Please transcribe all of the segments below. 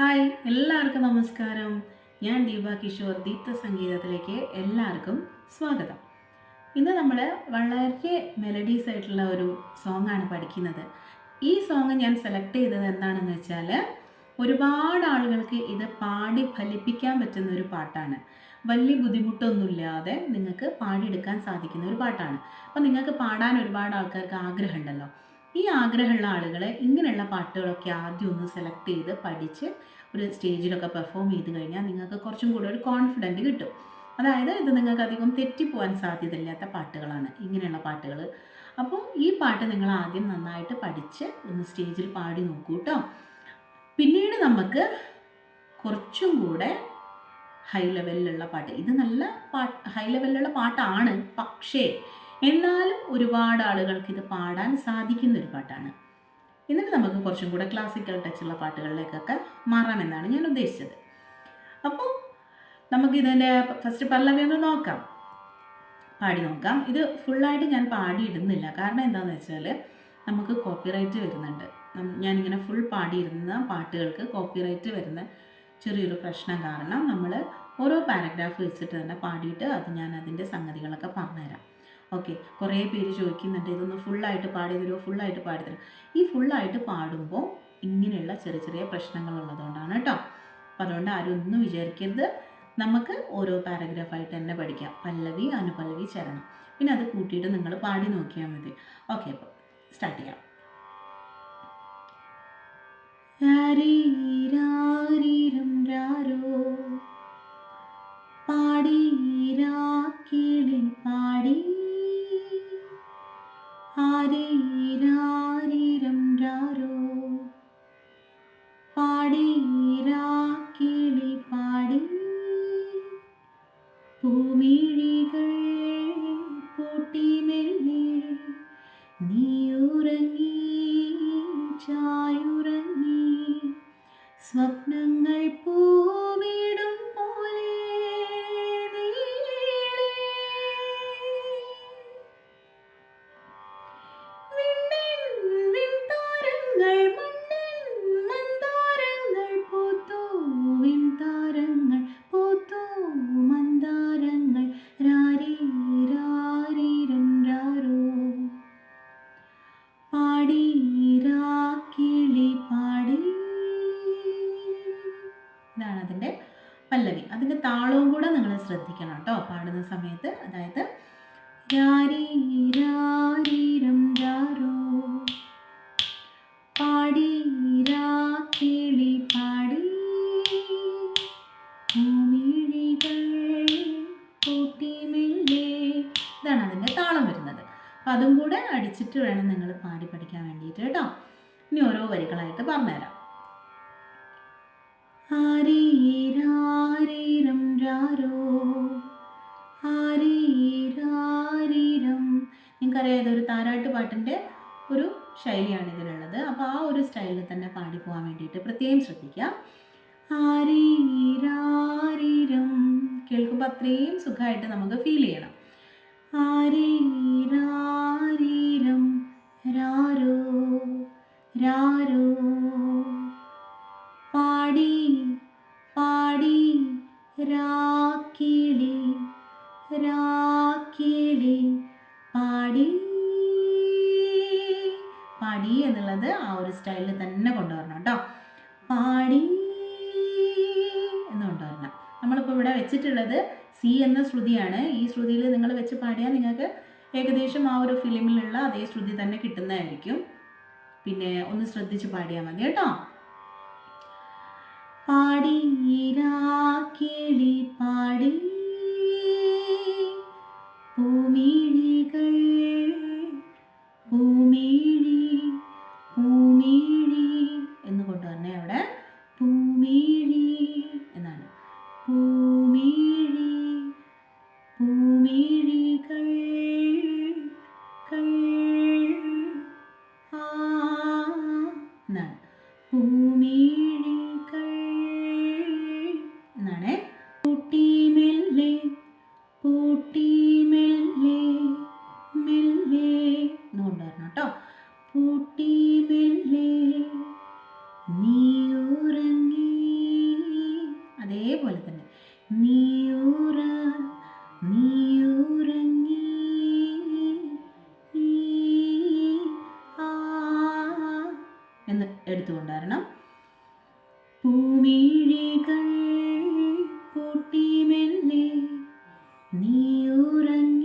Hi എല്ലാവർക്കും നമസ്കാരം. ഞാൻ ദീപ കിഷോർ ദീപ്ത സംഗീതത്തിലേക്ക് എല്ലാവർക്കും സ്വാഗതം. ഇന്ന് നമ്മൾ വളരെ മെലഡീസ് ആയിട്ടുള്ള ഒരു സോങ് ആണ് പഠിക്കുന്നത്. ഈ സോങ് ഞാൻ സെലക്ട് ചെയ്തത് എന്താണെന്ന് വെച്ചാൽ ഒരുപാട് ആളുകൾക്ക് ഇത് പാടി ഫലിപ്പിക്കാൻ പറ്റുന്ന ഒരു പാട്ടാണ്. വലിയ ബുദ്ധിമുട്ടൊന്നുമില്ലാതെ നിങ്ങൾക്ക് പാടിയെടുക്കാൻ സാധിക്കുന്ന ഒരു പാട്ടാണ്. അപ്പോൾ നിങ്ങൾക്ക് പാടാൻ ഒരുപാട് ആൾക്കാർക്ക് ആഗ്രഹമുണ്ടല്ലോ. ഈ ആഗ്രഹമുള്ള ആളുകൾ ഇങ്ങനെയുള്ള പാട്ടുകളൊക്കെ ആദ്യം ഒന്ന് സെലക്ട് ചെയ്ത് പഠിച്ച് ഒരു സ്റ്റേജിലൊക്കെ പെർഫോം ചെയ്ത് കഴിഞ്ഞാൽ നിങ്ങൾക്ക് കുറച്ചും കൂടി ഒരു കോൺഫിഡന്റ് കിട്ടും. അതായത് ഇത് നിങ്ങൾക്ക് അധികം തെറ്റിപ്പോവാൻ സാധ്യതയില്ലാത്ത പാട്ടുകളാണ് ഇങ്ങനെയുള്ള പാട്ടുകൾ അപ്പോൾ ഈ പാട്ട് നിങ്ങൾ ആദ്യം നന്നായിട്ട് പഠിച്ച് ഒന്ന് സ്റ്റേജിൽ പാടി നോക്കൂ കേട്ടോ പിന്നീട് നമുക്ക് കുറച്ചും കൂടെ ഹൈ ലെവലിലുള്ള പാട്ട്. ഇത് നല്ല പാട്ട് ഹൈ ലെവലിലുള്ള പാട്ടാണ്. പക്ഷേ എന്നാലും ഒരുപാട് ആളുകൾക്ക് ഇത് പാടാൻ സാധിക്കുന്ന ഒരു പാട്ടാണ്. എന്നിട്ട് നമുക്ക് കുറച്ചും കൂടെ ക്ലാസിക്കൽ ടച്ചുള്ള പാട്ടുകളിലേക്കൊക്കെ മാറാമെന്നാണ് ഞാൻ ഉദ്ദേശിച്ചത്. അപ്പോൾ നമുക്കിതിന്റെ ഫസ്റ്റ് പല്ലവി ഒന്ന് നോക്കാം. പാടി നോക്കാം. ഇത് ഫുള്ളായിട്ട് ഞാൻ പാടിയിടുന്നില്ല. കാരണം എന്താണെന്ന് വെച്ചാൽ നമുക്ക് കോപ്പിറൈറ്റ് വരുന്നുണ്ട്. ഞാനിങ്ങനെ ഫുൾ പാടിയിരുന്ന പാട്ടുകൾക്ക് കോപ്പിറൈറ്റ് വരുന്ന ചെറിയൊരു പ്രശ്നം കാരണം നമ്മൾ ഓരോ പാരഗ്രാഫ് വെച്ചിട്ട് തന്നെ പാടിയിട്ട് അത് ഞാൻ അതിന്റെ സംഗതികളൊക്കെ പറഞ്ഞുതരാം. ഓക്കെ കുറേ പേര് ചോദിക്കുന്നുണ്ട്. ഇതൊന്ന് ഫുള്ളായിട്ട് പാടി തരുമോ ഫുള്ളായിട്ട് പാടി തരും ഈ ഫുള്ളായിട്ട് പാടുമ്പോൾ ഇങ്ങനെയുള്ള ചെറിയ ചെറിയ പ്രശ്നങ്ങളുള്ളതുകൊണ്ടാണ് കേട്ടോ അപ്പോൾ അതുകൊണ്ട് ആരും ഒന്നും വിചാരിക്കരുത്. നമുക്ക് ഓരോ പാരഗ്രാഫായിട്ട് തന്നെ പഠിക്കാം. പല്ലവി അനുപല്ലവി ചരണം. പിന്നെ അത് കൂട്ടിയിട്ട് നിങ്ങൾ പാടി നോക്കിയാൽ മതി. ഓക്കെ അപ്പോൾ സ്റ്റാർട്ട് ചെയ്യാം. രാരീരാരീരം രാരോ പാടി ആരീരാരീരം രാരോ? പാടീരാക്കിളി പാടി. പൂമിഴികൾ പൂട്ടി മെല്ലെ നീയുറങ്ങി ചായുറങ്ങി. സ്വപ്നങ്ങൾ പാടുന്ന സമയത്ത് അതായത് പാടി ഇതാണ് അതിന്റെ താളം വരുന്നത്. അപ്പം അതും കൂടെ അടിച്ചിട്ട് വേണം നിങ്ങൾ പാടി പഠിക്കാൻ വേണ്ടിയിട്ട് കേട്ടോ. ഇനി ഓരോ വരികളായിട്ട് പറഞ്ഞുതരാം ആരീരാരീരം രാരോ ആരീരാരീരം. നിങ്ങൾക്കറിയാം ഇതൊരു താരാട്ട് പാട്ടിന്റെ ഒരു ശൈലിയാണ് ഇതിലുള്ളത്. അപ്പോൾ ആ ഒരു സ്റ്റൈലിൽ തന്നെ പാടി പോകാൻ വേണ്ടിയിട്ട് പ്രത്യേകം ശ്രദ്ധിക്കുക. ആരീരാരീരം. കേൾക്കുമ്പോൾ അത്രയും സുഖമായിട്ട് നമുക്ക് ഫീൽ ചെയ്യണം. ആരീരാരീരം. രാരോ രാരോ. പാടി പാടി രാക്കിളി. രാക്കിളി പാടി. പാടി എന്നുള്ളത് ആ ഒരു സ്റ്റൈലിൽ തന്നെ കൊണ്ടുവരണം കേട്ടോ. പാടി എന്ന് കൊണ്ടുവരണം. നമ്മളിപ്പോൾ ഇവിടെ വെച്ചിട്ടുള്ളത് സി എന്ന ശ്രുതിയാണ്. ഈ ശ്രുതിയിൽ നിങ്ങൾ വെച്ച് പാടിയാൽ നിങ്ങൾക്ക് ഏകദേശം ആ ഒരു ഫിലിമിലുള്ള അതേ ശ്രുതി തന്നെ കിട്ടുന്നതായിരിക്കും. പിന്നെ ഒന്ന് ശ്രദ്ധിച്ച് പാടിയാൽ മതി കേട്ടോ. പാടി കിളി പാടി. ഭൂമിഴികൾ ഭൂമിഴി ഭൂമിഴി എന്ന് തന്നെ അവിടെ എന്ന് എടുത്തുകൊണ്ടുവരണം. പൂമിഴികൾ പൂട്ടി നീ നീയുറങ്ങി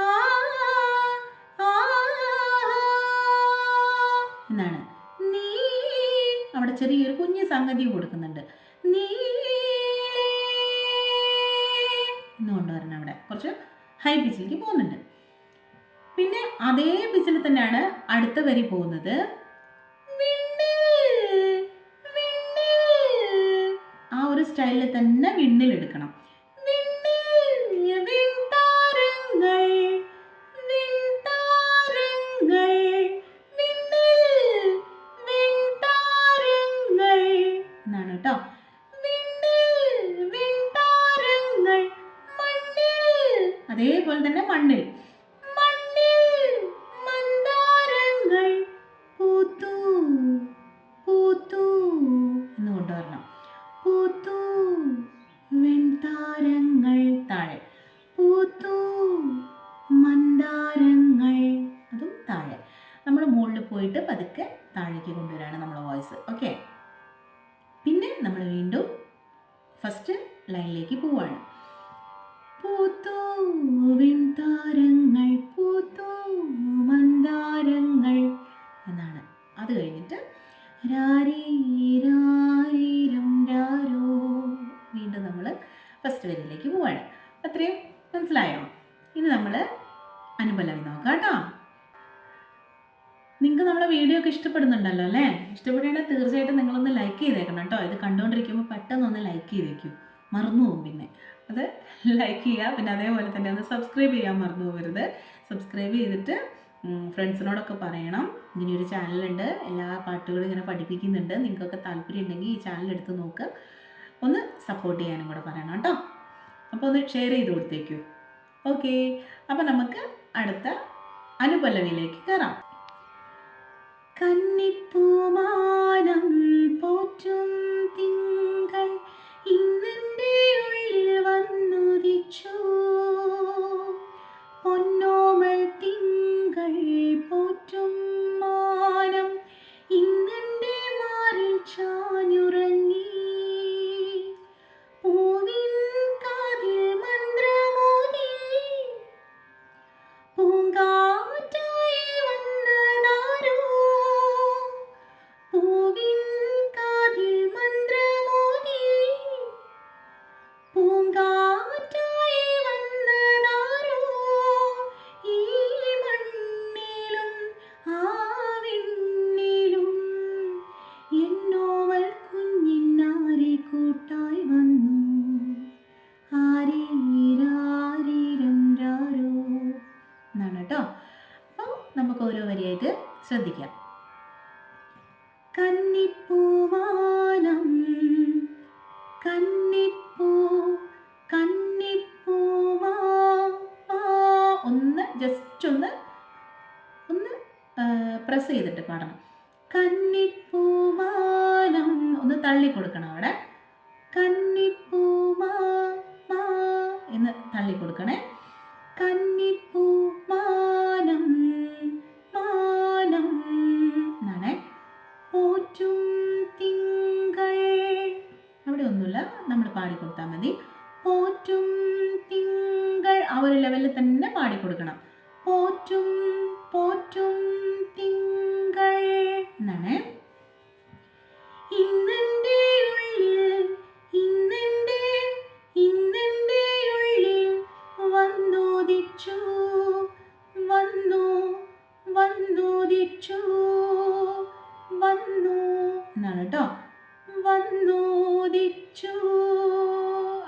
ആ ആ എന്നാണ് നീ അവിടെ ചെറിയൊരു കുഞ്ഞു സംഗതി കൊടുക്കുന്നുണ്ട് നീ എന്ന് അവിടെ കുറച്ച് ഹൈ പിച്ചിലേക്ക് പോകുന്നുണ്ട് പിന്നെ അതേ പിച്ചിൽ തന്നെയാണ് അടുത്ത വരി പോകുന്നത് സ്റ്റൈലിൽ തന്നെ വിണ്ണിൽ നോക്കാം കേട്ടോ? നിങ്ങൾക്ക് നമ്മളെ വീഡിയോ ഒക്കെ ഇഷ്ടപ്പെടുന്നുണ്ടല്ലോ അല്ലേ? ഇഷ്ടപ്പെടുകയാണെങ്കിൽ തീർച്ചയായിട്ടും നിങ്ങളൊന്ന് ലൈക്ക് ചെയ്തേക്കണം കേട്ടോ. ഇത് കണ്ടുകൊണ്ടിരിക്കുമ്പോൾ പെട്ടെന്ന് ഒന്ന് ലൈക്ക് ചെയ്തേക്കും. മറന്നു പോകും പിന്നെ. അത് ലൈക്ക് ചെയ്യുക പിന്നെ അതേപോലെ തന്നെ ഒന്ന് സബ്സ്ക്രൈബ് ചെയ്യാൻ മറന്നു പോകരുത്. സബ്സ്ക്രൈബ് ചെയ്തിട്ട് ഫ്രണ്ട്സിനോടൊക്കെ പറയണം. ഇങ്ങനെയൊരു ചാനലുണ്ട് എല്ലാ പാട്ടുകളും ഇങ്ങനെ പഠിപ്പിക്കുന്നുണ്ട്. നിങ്ങൾക്കൊക്കെ താല്പര്യം ഉണ്ടെങ്കിൽ ഈ ചാനൽ എടുത്ത് നോക്ക്. ഒന്ന് സപ്പോർട്ട് ചെയ്യാനും കൂടെ പറയണം കേട്ടോ. അപ്പോൾ ഒന്ന് ഷെയർ ചെയ്ത് കൊടുത്തേക്കൂ. ഓക്കെ അപ്പോൾ നമുക്ക് അടുത്ത അനുപല്ലവിയിലേക്ക് കയറാം. കന്നിപ്പൂമാനം പോറ്റും തിങ്കൾ ശ്രദ്ധിക്കാം. കന്നിപ്പൂവാനം കന്നിപ്പൂ കന്നിപ്പൂവാ ഒന്ന് ജസ്റ്റ് ഒന്ന് ഒന്ന് പ്രസ് ചെയ്തിട്ട് പാടണം. കന്നിപ്പൂമാനം ഒന്ന് തള്ളി കൊടുക്കണം അവിടെ. കന്നിപ്പൂമാ മാ എന്ന് തള്ളി കൊടുക്കണേ. കന്നിപ്പൂ ചുറ്റും തിങ്കൾ. അവിടെ ഒന്നുമില്ല. നമ്മൾ പാടി കൊടുത്താൽ മതി. പോറ്റും തിങ്കൾ. ആ ഒരു ലെവലിൽ തന്നെ പാടി കൊടുക്കണം. പോറ്റും പോറ്റും തിങ്കൾ എന്നാണ്. ഇന്നെന്റെ ഉള്ളിൽ ഇന്നെന്റെ ഇന്നെന്റെ ഉള്ളിൽ വന്നോദിച്ചു വന്നു വന്നോദിച്ചു എന്നാണ് കേട്ടോ വന്നോദിച്ചു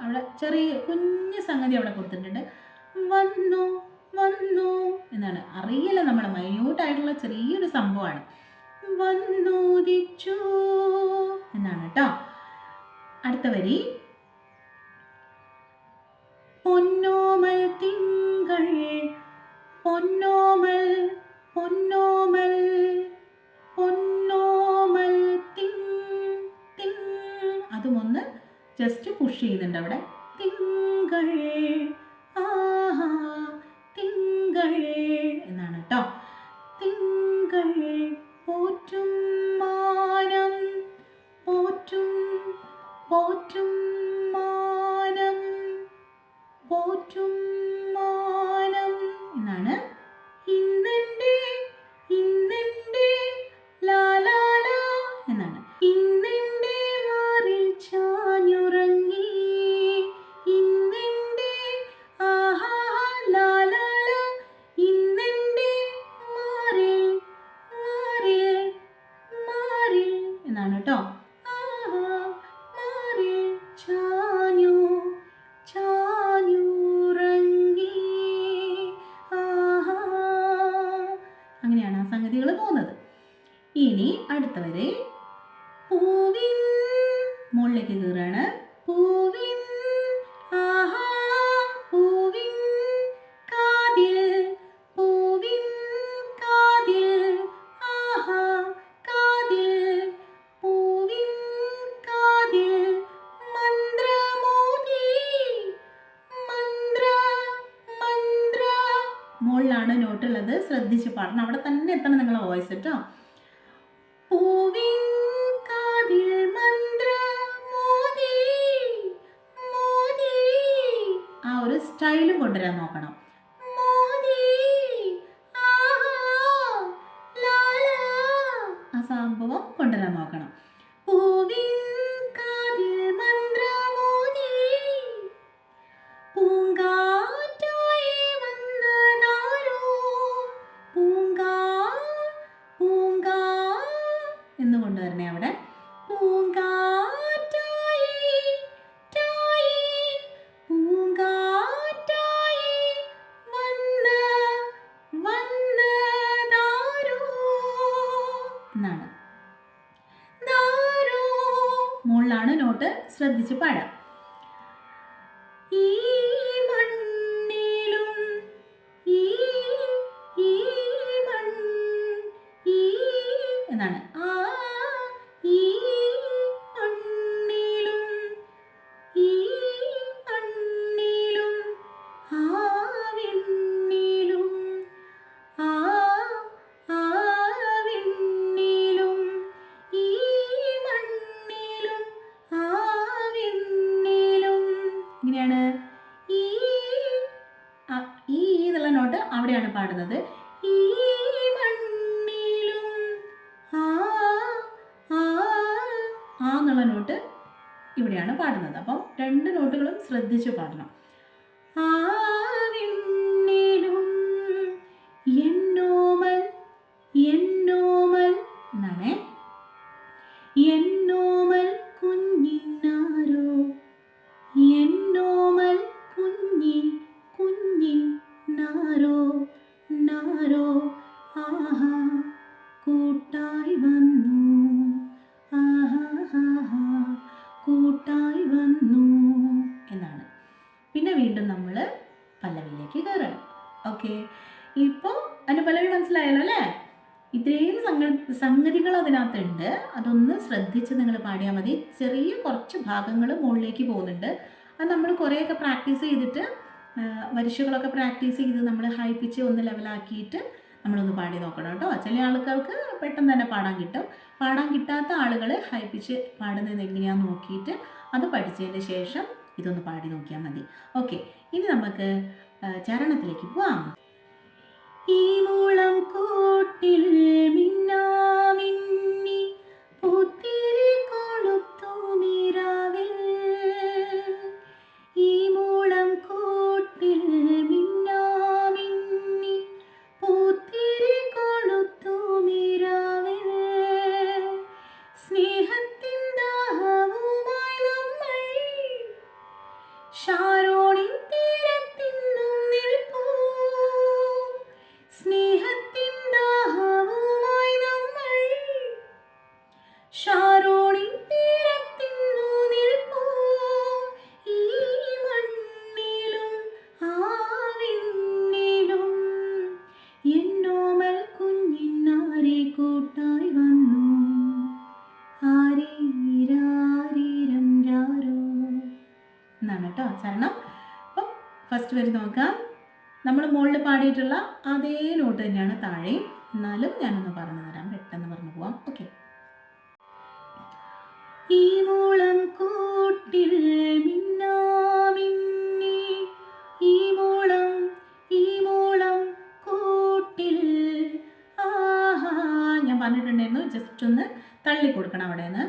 അവിടെ ചെറിയ കുഞ്ഞ് സംഗതി അവിടെ കൊടുത്തിട്ടുണ്ട്. വന്നു വന്നു. എന്നാണ്. അറിയില്ല നമ്മൾ മൈന്യൂട്ടായിട്ടുള്ള ചെറിയൊരു സംഭവമാണ്. വന്നോദിച്ചു എന്നാണ് കേട്ടോ അടുത്ത വരി. പൊന്നോമൽ തിങ്കൾ പൊന്നോമൽ പൊന്നോമൽ. തിങ് ഒന്ന് ജസ്റ്റ് പുഷ് ചെയ്യുന്നുണ്ട് അവിടെ. തിങ്കൾ ആഹാ തിങ്കൾ എന്നാണ് കേട്ടോ അടുത്തവരെ പൂവിൻ മുകളിലേക്ക് കയറാണ് പൂവിൻ ആഹാ പൂവിൻ കാതിൽ പൂവിൻ കാതിൽ ആഹാ കാതിൽ പൂവിൻ കാതിൽ മന്ത്രമോദി മന്ത്ര മന്ത്ര. മുകളിലാണ് നോട്ടുള്ളത്. ശ്രദ്ധിച്ച് പാടണം. അവിടെ തന്നെ എത്തണം നിങ്ങളെ വോയിസ് കേട്ടോ. ആ ഒരു സ്റ്റൈലും കൊണ്ടുവരാൻ നോക്കണം. ആ സംഭവം കൊണ്ടുവരാൻ നോക്കണം. പൂവിൻ ശ്രദ്ധിച്ച് പാടാം. പാടുന്നത്. ഈ മണ്ണിലും ആ നോട്ട് ഇവിടെയാണ് പാടുന്നത്. അപ്പം രണ്ട് നോട്ടുകളും ശ്രദ്ധിച്ച് പാടണം. പാടിയാൽ മതി. ചെറിയ കുറച്ച് ഭാഗങ്ങൾ മുകളിലേക്ക് പോകുന്നുണ്ട്. അത് നമ്മൾ കുറേയൊക്കെ പ്രാക്ടീസ് ചെയ്തിട്ട് വരിശുകളൊക്കെ പ്രാക്ടീസ് ചെയ്ത് നമ്മൾ ഹൈ പിച്ച് ഒന്ന് ലെവലാക്കിയിട്ട് നമ്മളൊന്ന് പാടി നോക്കണം കേട്ടോ. ചില ആൾക്കാർക്ക് പെട്ടെന്ന് തന്നെ പാടാൻ കിട്ടും. പാടാൻ കിട്ടാത്ത ആളുകൾ ഹൈ പിച്ച് പാടുന്നത് എങ്ങനെയാണെന്ന് നോക്കിയിട്ട് അത് പഠിച്ചതിന് ശേഷം ഇതൊന്ന് പാടി നോക്കിയാൽ മതി. ഓക്കെ ഇനി നമുക്ക് ചരണത്തിലേക്ക് പോവാം. ഈ മൂളം കൂട്ടിൽ മിന്നാമിന്നി പൂത്തിരി മുകളിൽ പാടിയിട്ടുള്ള അതേ നോട്ട് തന്നെയാണ് താഴെ എന്നാലും ഞാനൊന്ന് പറഞ്ഞു തരാം. പെട്ടെന്ന് പറഞ്ഞു പോവാം. ഓക്കെ ഈ മൂളം കൂട്ടിൽ മിന്നാമിന്നി. ഈ ഈ കൂട്ടിൽ. ഞാൻ പറഞ്ഞിട്ടുണ്ടായിരുന്നു. ജസ്റ്റ് ഒന്ന് തള്ളി കൊടുക്കണം അവിടെ നിന്ന്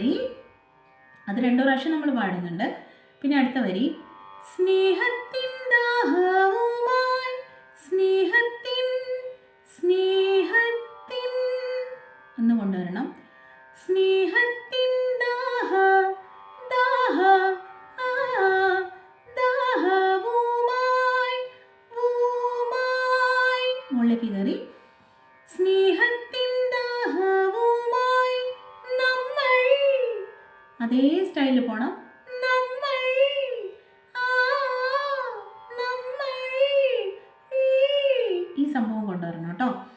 വരി. അത് രണ്ടു പ്രാവശ്യം നമ്മൾ പാടുന്നുണ്ട്. പിന്നെ അടുത്ത വരി. സ്നേഹത്തിൻ അതേ സ്റ്റൈലിൽ പോണം. ഈ സംഭവം കൊണ്ടുവരണം കേട്ടോ.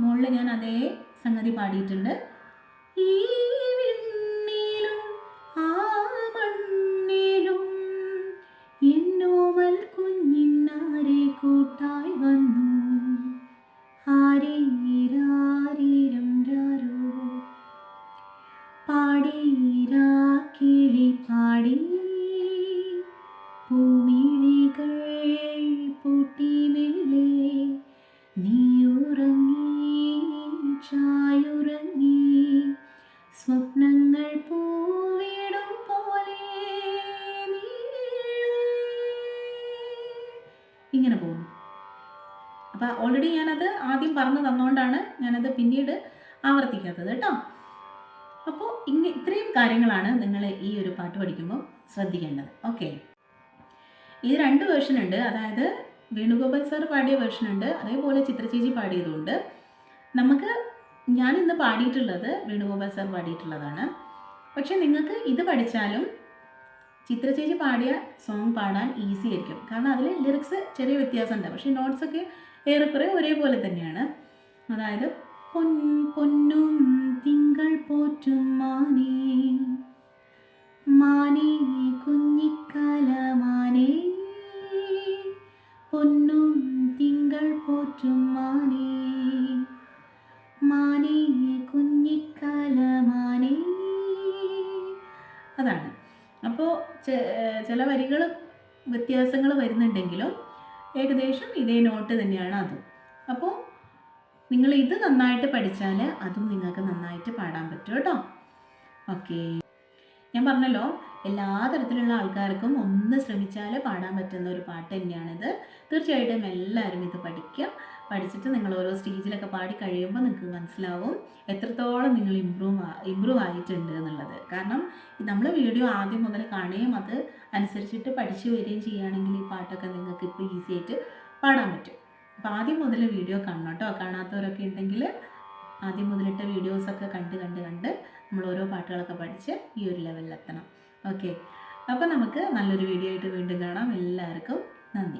മുകളിൽ ഞാൻ അതേ സംഗതി പാടിയിട്ടുണ്ട്. ഓൾറെഡി ഞാനത് ആദ്യം പറഞ്ഞു തന്നുകൊണ്ടാണ് ഞാനത് പിന്നീട് ആവർത്തിക്കാത്തത് കേട്ടോ. അപ്പോൾ ഇങ്ങ ഇത്രയും കാര്യങ്ങളാണ് നിങ്ങൾ ഈ ഒരു പാട്ട് പഠിക്കുമ്പോൾ ശ്രദ്ധിക്കേണ്ടത്. ഓക്കെ ഇത് രണ്ട് വേർഷൻ ഉണ്ട്. അതായത് വേണുഗോപാൽ സാർ പാടിയ വേർഷൻ ഉണ്ട്. അതേപോലെ ചിത്രചേച്ചി പാടിയതുണ്ട്. നമുക്ക് ഞാൻ ഇന്ന് പാടിയിട്ടുള്ളത് വേണുഗോപാൽ സാർ പാടിയിട്ടുള്ളതാണ്. പക്ഷെ നിങ്ങൾക്ക് ഇത് പഠിച്ചാലും ചിത്രചേച്ചി പാടിയ സോങ് പാടാൻ ഈസി ആയിരിക്കും. കാരണം അതിൽ ലിറിക്സ് ചെറിയ വ്യത്യാസമുണ്ട്. പക്ഷേ നോട്ട്സൊക്കെ ഏറെക്കുറെ ഒരേപോലെ തന്നെയാണ്. അതായത് പൊൻ പൊന്നും തിങ്കൾ പോറ്റും മാനേ. മാനേ കുഞ്ഞിക്കാല മാനേ പൊന്നും തിങ്കൾ പോറ്റും മാനേ. മാനേ കുഞ്ഞിക്കാല മാനേ അതാണ്. അപ്പോൾ ചില വരികൾ വ്യത്യാസങ്ങൾ വരുന്നുണ്ടെങ്കിലും ഏകദേശം ഇതേ നോട്ട് തന്നെയാണ് അത്. അപ്പോൾ നിങ്ങൾ ഇത് നന്നായിട്ട് പഠിച്ചാൽ അതും നിങ്ങൾക്ക് നന്നായിട്ട് പാടാൻ പറ്റും കേട്ടോ. ഓക്കെ. ഞാൻ പറഞ്ഞല്ലോ എല്ലാ തരത്തിലുള്ള ആൾക്കാർക്കും ഒന്ന് ശ്രമിച്ചാൽ പാടാൻ പറ്റുന്ന ഒരു പാട്ട് തന്നെയാണിത്. തീർച്ചയായിട്ടും എല്ലാവരും ഇത് പഠിക്കുക. പഠിച്ചിട്ട് നിങ്ങൾ ഓരോ സ്റ്റേജിലൊക്കെ പാടി കഴിയുമ്പോൾ നിങ്ങൾക്ക് മനസ്സിലാവും എത്രത്തോളം നിങ്ങൾ ഇമ്പ്രൂവ് ഇമ്പ്രൂവ് ആയിട്ടുണ്ട് എന്നുള്ളത്. കാരണം നമ്മൾ വീഡിയോ ആദ്യം മുതൽ കാണുകയും അത് അനുസരിച്ചിട്ട് പഠിച്ചു വരികയും ചെയ്യുകയാണെങ്കിൽ ഈ പാട്ടൊക്കെ നിങ്ങൾക്ക് ഇപ്പോൾ ഈസി ആയിട്ട് പാടാൻ പറ്റും. അപ്പോൾ ആദ്യം മുതൽ വീഡിയോ കാണണം കേട്ടോ. കാണാത്തവരൊക്കെ ഉണ്ടെങ്കിൽ ആദ്യം മുതലിട്ട വീഡിയോസൊക്കെ കണ്ട് കണ്ട് കണ്ട് നമ്മൾ ഓരോ പാട്ടുകളൊക്കെ പഠിച്ച് ഈ ഒരു ലെവലിലെത്തണം. ഓക്കെ. അപ്പോൾ നമുക്ക് നല്ലൊരു വീഡിയോ ആയിട്ട് വീണ്ടും കാണാം. എല്ലാവർക്കും നന്ദി.